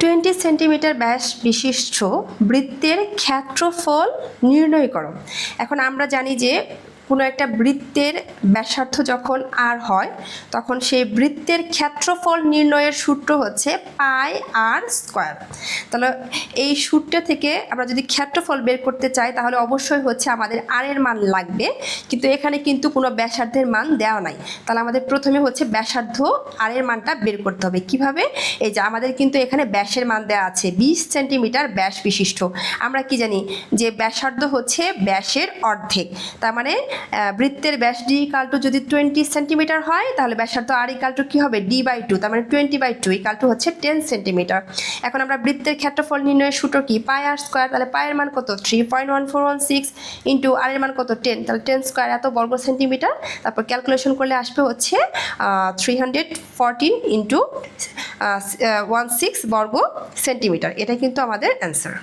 Twenty centimetre ব্যাস বিশিষ্ট বৃত্তের ক্ষেত্রফল নির্ণয় করো। এখন আমরা জানি যে কোনো একটা বৃত্তের ব্যাসার্ধ যখন আর হয়, তখন সেই বৃত্তের ক্ষেত্রফল নির্ণয়ের সূত্র হচ্ছে পাই আর স্কোয়ার। তাহলে এই সূত্র থেকে আমরা যদি ক্ষেত্রফল বের করতে চাই, তাহলে অবশ্যই হচ্ছে আমাদের আর এর মান লাগবে, কিন্তু এখানে কিন্তু কোনো ব্যাসার্ধের মান দেওয়া নাই। তাহলে আমাদের প্রথমে হচ্ছে ব্যাসার্ধ আর এর মানটা বের করতে হবে। কীভাবে? এই যে আমাদের কিন্তু এখানে ব্যাসের মান দেওয়া আছে, বিশ সেন্টিমিটার ব্যাস বিশিষ্ট। আমরা কি জানি? যে ব্যাসার্ধ হচ্ছে ব্যাসের অর্ধেক। তার মানে বৃত্তের ব্যাস ডি ইকাল টু যদি টোয়েন্টি সেন্টিমিটার হয়, তাহলে ব্যাসার্ধ আর ইকাল টু কী হবে? ডি বাই টু তার মানে twenty by two equal to হচ্ছে টেন সেন্টিমিটার এখন আমরা বৃত্তের ক্ষেত্রফল নির্ণয়ের সূত্র কি? পাই আর স্কোয়ার তাহলে পায়ের মান কত? Three point one four one six into R এর মান কত? টেন তাহলে টেন স্কোয়ার এত বর্গ সেন্টিমিটার তারপর ক্যালকুলেশন করলে আসবে হচ্ছে three hundred fourteen into one six বর্গ সেন্টিমিটার এটা কিন্তু আমাদের অ্যান্সার